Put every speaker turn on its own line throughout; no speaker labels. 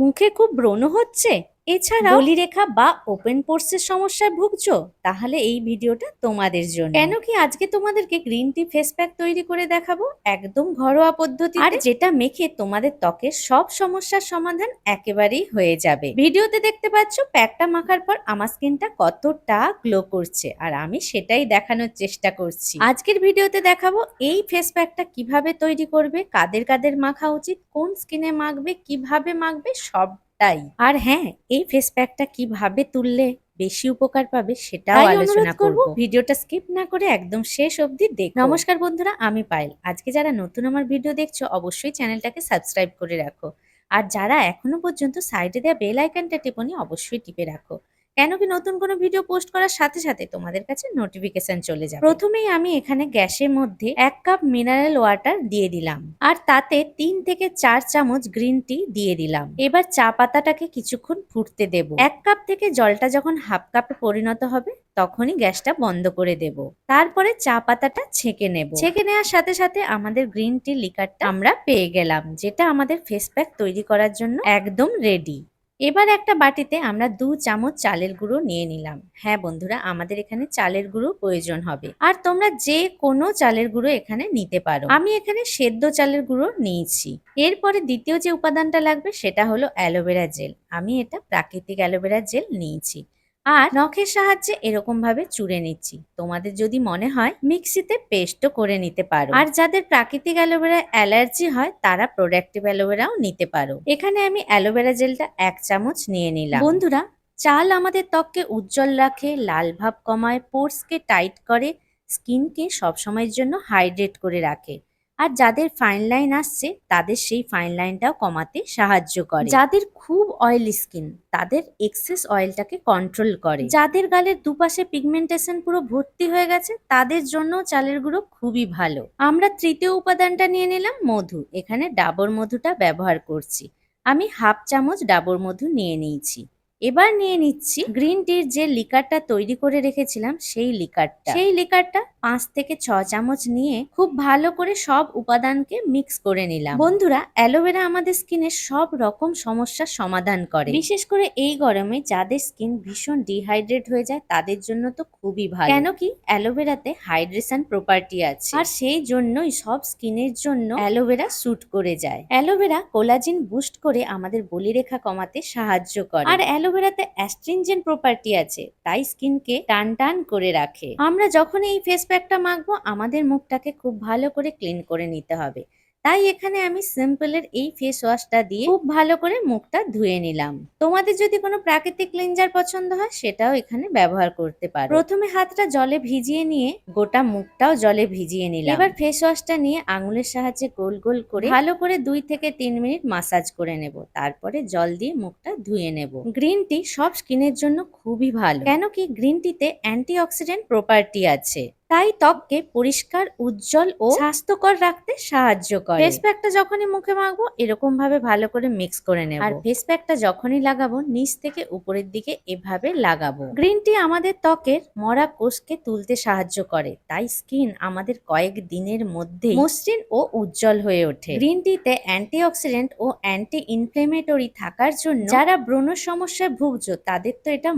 মুখে খুব ব্রণ হচ্ছে? এছাড়া বলিরেখা বা ওপেন পোর্সের সমস্যায় ভুগছো? তাহলে এই ভিডিওটা তোমাদের জন্য। কেন কি আজকে তোমাদেরকে গ্রিন টি ফেস প্যাক তৈরি করে দেখাবো? একদম ঘরোয়া পদ্ধতি আর যেটা মেখে তোমাদের ত্বকের সব সমস্যার সমাধান একেবারেই হয়ে যাবে। ভিডিওতে দেখতে পাচ্ছ প্যাকটা মাখার পর আমার স্কিনটা কতটা গ্লো করছে আর আমি সেটাই দেখানোর চেষ্টা করছি। আজকের ভিডিওতে দেখাবো এই ফেস প্যাকটা কীভাবে তৈরি করবে কাদের কাদের মাখা উচিত কোন স্কিনে মাখবে কীভাবে মাখবে সবটাই আর হ্যাঁ এই ফেস প্যাকটা কীভাবে তুললে বেশি উপকার পাবে সেটাও
তাই
আলোচনা করব।
করব।
ভিডিওটা স্কিপ না করে একদম শেষ অবধি দেখ। নমস্কার বন্ধুরা আমি পায়েল। আজকে যারা নতুন আমার ভিডিও দেখছ অবশ্যই চ্যানেলটাকে সাবস্ক্রাইব করে রাখো। আর যারা এখনও পর্যন্ত সাইডে দেওয়া বেল আইকনটা টিপনি অবশ্যই টিপে রাখো। কেন কি নতুন কোনো ভিডিও পোস্ট করার সাথে সাথে তোমাদের কাছে নোটিফিকেশন চলে যাবে। প্রথমেই আমি এখানে গ্যাসের মধ্যে এক কাপ মিনারেল ওয়াটার দিয়ে দিলাম আর তাতে তিন থেকে চার চামচ গ্রিন টি দিয়ে দিলাম। এবার চা পাতাটাকে কিছুক্ষণ ফুটতে দেব। এক কাপ থেকে জলটা যখন হাফ কাপে পরিণত হবে, তখনই গ্যাসটা বন্ধ করে দেব। তারপরে চা পাতাটা ছেঁকে নেব। ছেঁকে নেওয়ার সাথে সাথে আমাদের গ্রিন টি লিকারটা আমরা পেয়ে গেলাম, যেটা আমাদের ফেস প্যাক তৈরি করার জন্য একদম রেডি এবার একটা বাটিতে আমরা দু চামচ চালের গুঁড়ো নিয়ে নিলাম। হ্যাঁ বন্ধুরা, আমাদের এখানে চালের গুঁড়ো প্রয়োজন হবে। আর তোমরা যে কোনো চালের গুঁড়ো এখানে নিতে পারো। আমি এখানে সেদ্ধ চালের গুঁড়ো নিয়েছি। এরপরে দ্বিতীয় যে উপাদানটা লাগবে সেটা হলো অ্যালোভেরা জেল। আমি এটা প্রাকৃতিক অ্যালোভেরা জেল নিয়েছি। আর নখের সাহায্যে এরকম ভাবে চুড়ে নিচ্ছি। তোমাদের যদি মনে হয়, মিক্সিতে পেস্টও করে নিতে পারো। আর যাদের প্রাকৃতিক অ্যালোভেরা অ্যালার্জি হয়, তারা প্রোডাক্টিভ অ্যালোভেরাও নিতে পারো। এখানে আমি অ্যালোভেরা জেলটা এক চামচ নিয়ে নিলাম। বন্ধুরা, চাল আমাদের ত্বককে উজ্জ্বল রাখে, লাল ভাব কমায়, পোর্সকে টাইট করে, স্কিনকে সবসময়ের জন্য হাইড্রেট করে রাখে। আর যাদের ফাইন লাইন আসছে, তাদের সেই ফাইন লাইনটাও কমাতে সাহায্য করে। যাদের খুব অয়েলি স্কিন তাদের এক্সেস অয়েলটাকে কন্ট্রোল করে। যাদের গালের দুপাশে পিগমেন্টেশন পুরো ভর্তি হয়ে গেছে, তাদের জন্য চালের গুঁড়ো খুবই ভালো। আমরা তৃতীয় উপাদানটা নিয়ে নিলাম, মধু। এখানে ডাবর মধুটা ব্যবহার করছি। আমি হাফ চামচ ডাবর মধু নিয়ে নিয়েছি। এবার নিয়ে নিচ্ছি গ্রিন টির যে লিকারটা তৈরি করে রেখেছিলাম, সেই লিকারটা। সেই লিকারটা পাঁচ থেকে ছ চামচ নিয়ে খুব ভালো করে সব উপাদানকে মিক্স করে নিলাম। বন্ধুরা, অ্যালোভেরা আমাদের স্কিনের সব রকম সমস্যার সমাধান করে। বিশেষ করে এই গরমে যাদের স্কিন ভীষণ ডিহাইড্রেট হয়ে যায়, তাদের জন্য তো খুবই ভালো। কেন কি অ্যালোভেরাতে হাইড্রেশন প্রপার্টি আছে। আর সেই জন্যই সব স্কিনের জন্য অ্যালোভেরা স্যুট করে যায়। অ্যালোভেরা কোলাজিন বুস্ট করে আমাদের বলিরেখা কমাতে সাহায্য করে। আর অ্যালোভেরাতে অ্যাস্ট্রিনজেন্ট প্রপার্টি আছে, তাই স্কিনকে টান টান করে রাখে। আমরা যখন এই ফেস প্যাকটা মাখবো, আমাদের মুখটাকে খুব ভালো করে ক্লিন করে নিতে হবে। তাই এখানে আমি সিম্পলের এই ফেস ওয়াশটা দিয়ে খুব ভালো করে মুখটা ধুয়ে নিলাম। তোমাদের যদি কোনো প্রাকৃতিক ক্লিনজার পছন্দ হয়, সেটাও এখানে ব্যবহার করতে পারো। প্রথমে হাতটা জলে ভিজিয়ে নিয়ে গোটা মুখটাও জলে ভিজিয়ে নিলাম। এবার ফেস ওয়াশটা নিয়ে আঙুলের সাহায্যে গোল গোল করে ভালো করে দুই থেকে তিন মিনিট মাসাজ করে নেব। তারপরে জল দিয়ে মুখটা ধুয়ে নেব। গ্রিন টি সব স্কিনের জন্য খুবই ভালো। কেন কি গ্রিন টিতে অ্যান্টিঅক্সিডেন্ট প্রপার্টি আছে। তাই ত্বককে পরিষ্কার উজ্জ্বল ও স্বাস্থ্যকর রাখতে সাহায্য করে। ফেস প্যাকটা যখনই মুখে মাখবো এরকম ভাবে ভালো করে মিক্স করে নেব। আর ফেস প্যাকটা যখনই লাগাবো নিচ থেকে উপরের দিকে এভাবে লাগাবো। গ্রিন টি আমাদের ত্বকের মরা কোষকে তুলতে সাহায্য করে তাই স্কিন আমাদের কয়েক দিনের মধ্যে মসৃণ ও উজ্জ্বল হয়ে ওঠে। গ্রিন টিতে অ্যান্টিঅক্সিডেন্ট ও অ্যান্টি ইনফ্লেমেটরি থাকার জন্য যারা ব্রণ সমস্যায় ভুগছো তাদের তো এটা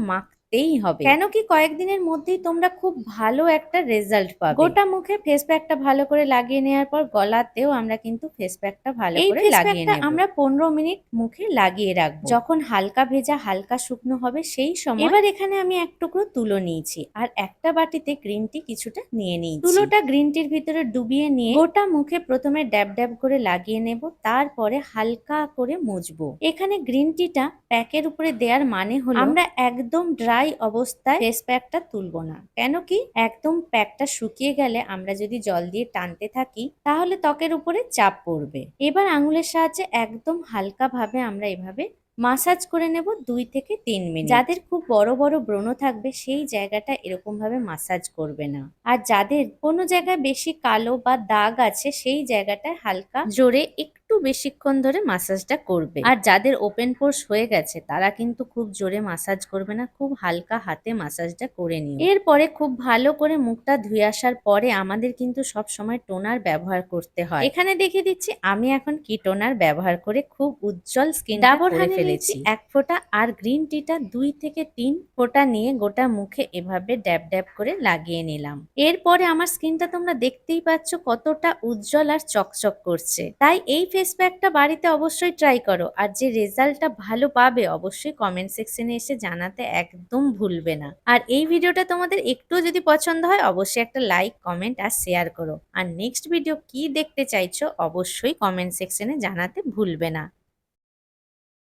মাখতেই হবে। কেন কি কয়েকদিনের মধ্যেই তোমরা খুব ভালো একটা রেজাল্ট পাবে। গোটা মুখে ফেস প্যাকটা ভালো করে লাগিয়ে নেওয়ার পর গলাতেও আমরা কিন্তু ফেস প্যাকটা ভালো করে লাগিয়ে নেব। আমরা পনেরো মিনিট মুখে লাগিয়ে রাখব। যখন হালকা ভেজা হালকা শুকনো হবে সেই সময় এবার এখানে আমি এক টুকরো তুলো নিয়েছি আর একটা বাটিতে গ্রিন টি কিছুটা নিয়ে নিয়েছি। তুলোটা গ্রিন টির ভিতরে ডুবিয়ে নিয়ে গোটা মুখে প্রথমে ড্যাব ড্যাব করে লাগিয়ে নেব তারপরে হালকা করে মুছবো। এখানে গ্রিন টিটা প্যাকের উপরে দেওয়ার মানে হলো আমরা একদম ড্রাই অবস্থায় ফেস প্যাকটা তুলবো না। কেন কি? একদম প্যাকটা শুকিয়ে গেলে আমরা যদি জল দিয়ে টানতে থাকি, তাহলে ত্বকের উপরে চাপ পড়বে। এবার আঙুলের সাহায্যে একদম হালকা ভাবে আমরা এভাবে মাসাজ করে নেব দুই থেকে তিন মিনিট। যাদের খুব বড় বড় ব্রণ থাকবে, সেই জায়গাটা এরকম ভাবে মাসাজ করবে না। আর যাদের কোনো জায়গায় বেশি কালো বা দাগ আছে, সেই জায়গাটায় হালকা জোরে একটু একটু বেশিক্ষণ ধরে মাসাজটা করবে। আর যাদের ওপেন পোর্স হয়ে গেছে তারা কিন্তু খুব জোরে মাসাজ করবে না খুব হালকা হাতে মাসাজটা করে নিও। এরপরে খুব ভালো করে মুখটা ধুয়ে আসার পরে আমাদের কিন্তু সব সময় টোনার ব্যবহার করতে হয়। এখানে দেখে দিচ্ছি আমি এখন কি টোনার ব্যবহার করে খুব উজ্জ্বল স্কিন ডাবর করে ফেলেছি। এক ফোঁটা আর গ্রিন টিটা দুই থেকে তিন ফোঁটা নিয়ে গোটা মুখে এভাবে ড্যাব ড্যাব করে লাগিয়ে নিলাম। এরপরে আমার স্কিনটা তোমরা দেখতেই পাচ্ছ কতটা উজ্জ্বল আর চকচক করছে। তাই এই ফেস প্যাকটা বাড়িতে অবশ্যই ট্রাই করো। আর যে রেজাল্টটা ভালো পাবে অবশ্যই কমেন্ট সেকশনে এসে জানাতে একদম ভুলবে না। আর এই ভিডিওটা তোমাদের একটু যদি পছন্দ হয়, অবশ্যই একটা লাইক কমেন্ট আর শেয়ার করো। আর নেক্সট ভিডিও কি দেখতে চাইছো, অবশ্যই কমেন্ট সেকশনে জানাতে ভুলবে না।